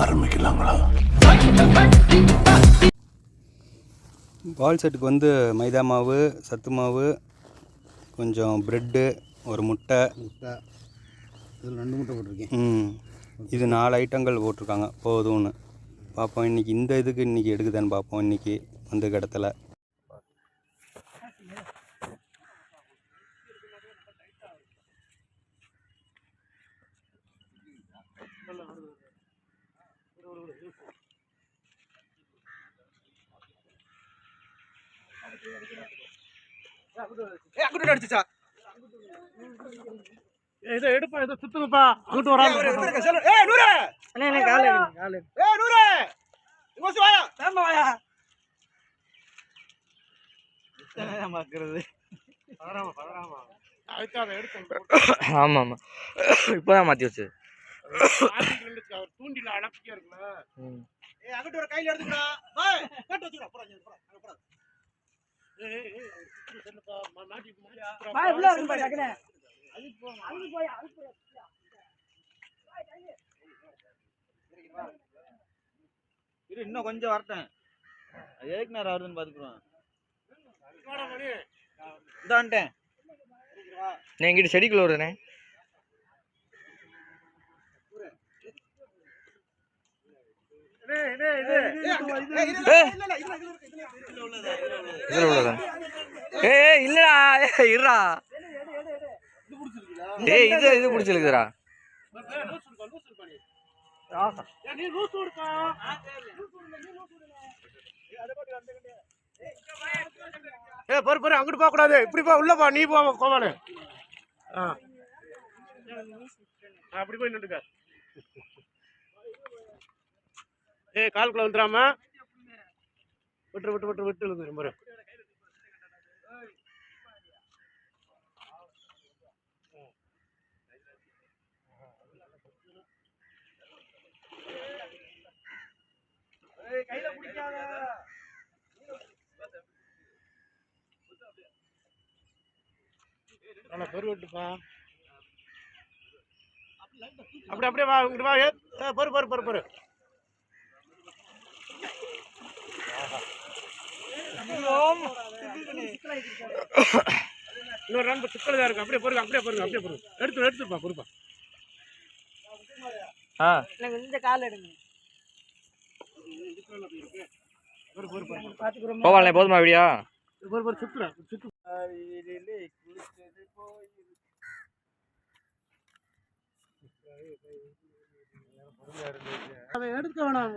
ஆரம்பிக்கலாங்களா? பால் செட்டுக்கு வந்து மைதா மாவு சத்து மாவு கொஞ்சம் ப்ரெட்டு ஒரு முட்டை. முட்டை. இதில் ரெண்டு முட்டை போட்டிருக்கேன். ம். இது நாலு ஐட்டங்கள் போட்டிருக்காங்க. போதும்னு. பார்ப்போம். இன்றைக்கி இந்த இதுக்கு இன்றைக்கி எடுக்குதான்னு பார்ப்போம். இன்றைக்கி வந்து இதை எடுப்பா இதை சுத்துங்கப்பா அங்கிட்டு வராங்க அதுக்காக எடுத்து ஆமாம் ஆமாம் இப்போ தான் மாற்றி வச்சு அவர் தூண்டில அடக்கியா இருக்குல்ல ஏய், சுத்துற செல்லுப்பா, மா- மாட்டி மாட்டி சுத்துறா. இரு இன்னும் கொஞ்சம் வரட்டேன் அது எதுக்கு நேரம் வருதுன்னு. இந்த வந்துட்டேன் நான் எங்கிட்ட செடிக்குள்ள டேய், டேய். இதில் உள்ளதா? ஏய் இல்லடா. ஏய், இருடா. ஏய் இது இது பிடிச்சிருக்குதுடா. ஏய், நீ பொறு, பொறு, அங்கிட்டு போக கூடாது இப்படி போ உள்ள போ நீ போ கோவானு ஆ. அப்படி போய் நின்றுக்க. ஏய் கால்குள்ள வந்துடாமா. விட்டு விட்டு விட்டு விட்டு இழுங்க பாரு நல்லா பெருவட்டுப்பா அப்படி அப்படியே வா இங்கிட்டு வா பொறு பொறு பொறு பொறு. இன்னொரு ரெண்டு சிக்கல் தான் இருக்கு அப்படியே பொறுங்க அப்படியே பொறுங்க அப்படியே பொறுங்க எடுத்து எடுத்துப்பா பொறுப்பா. ஆ. பொறு பொறு பொறு போவாலே போதுமா வீடியோ? பொறு சுத்துறேன் சுத்து அதை எடுக்க வேணாம்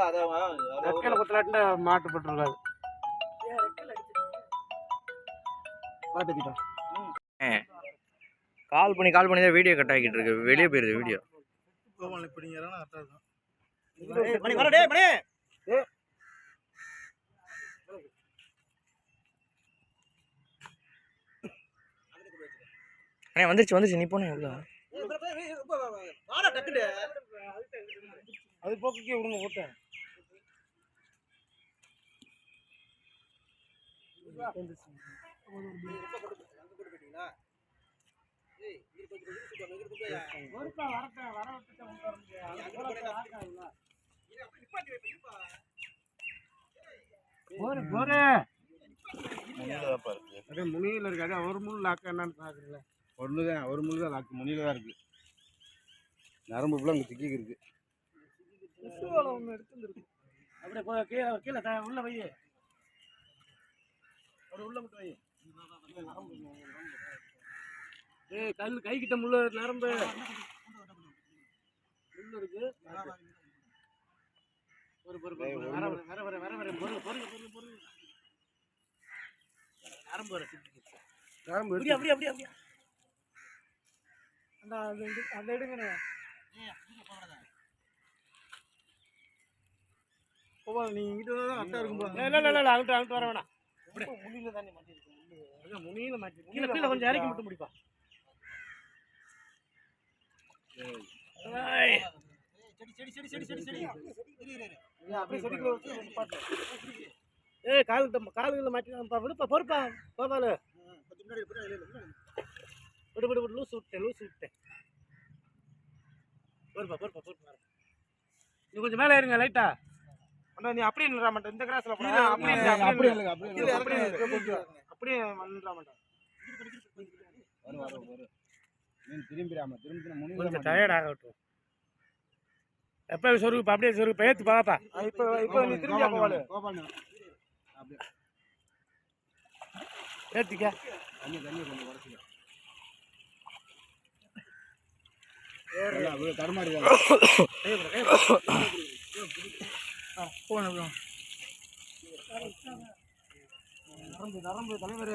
அதை ரெக்கையில குத்தலாட்டில் மாட்டு போட்டுருக்காது கால் பண்ணி கால் பண்ணி தான் வீடியோ கட் ஆகிட்டு இருக்கு. வெளியே போயிருது வீடியோ. மணி வர டேய் மணி. அண்ணே வந்துருச்சு வந்துருச்சு. நீ போனே எவ்வளோ வாடா டக்குடு அது போக்குக்கே விடுங்க ஓட்டேன் போரு போரு. அதே முனியில் இருக்கு அதே ஒரு முள் லாக்க என்னன்னு பாக்குறீங்களா? ஒன்று தான் ஒரு முள் தான் லாக்கு முனியில் தான் இருக்குது நரம்பு ஃபுல்லாக அங்கே சிக்கி இருக்கு அப்படியே போ கீழே கீழே த- உள்ள வை. அப்படி உள்ள மட்டும் வை. ஏய் கல் கை கிட்ட முள்ள நரம்பு. முள்ளு இருக்கு. பொறு பொறு. வர வர வர வர வர வர. பொறு பொறு பொறு பொறு. நரம்பு வர. நரம்பு அப்படியே அப்படியே அப்படியே அப்படியே. அந்த அது இது- அந்த எடுங்கண்ணே போவா நீ இங்கிட்டு தான் இருக்கும் இல்ல இல்ல இல்ல அங்கிட்டு அங்கிட்டு வர வேணாம். முனியில தானே மாட்டி முனியில மாட்டி கீழே கீழே கொஞ்சம் இறக்கி மட்டும் முடிப்பா. ஏய். அப்படியே செடிக்குள்ள வச்சு நிப்பாட்டு. ஏய் காலுக்கிட்ட காலுகளில் விடுப்பா பொறுப்பா போபாலு விடு விடு விடு லூஸ் விட்டேன் லூஸ் விட்டேன். பொறுப்பா பொறுப்பா பொறுப்பா நீ கொஞ்சம் மேலே இருங்க லைட்டா அண்ணா நீ அப்படியே நின்றா மாட்டேன் இந்த கிராஸ்ல போடா அப்படியே அப்படியே அப்படியே அப்படியே இல்ல, அப்படியே. அப்படியே நின்றா மாட்டேன் திரும்பிடாம திரும்பி கொஞ்சம் டயர்ட் ஆகட்டும் எப்போ சொருகுப்பா அப்படியே சொருகுப்பா ஏத்து பாப்பா இப்போ இப்போ நீ திரும்பி போவாளு கோபால் ஏத்திக்க தண்ணி தண்ணி கொஞ்சம் குறைச்சிக்க நல்லா, போகணும் நரம்பு நரம்பு தலைவர்.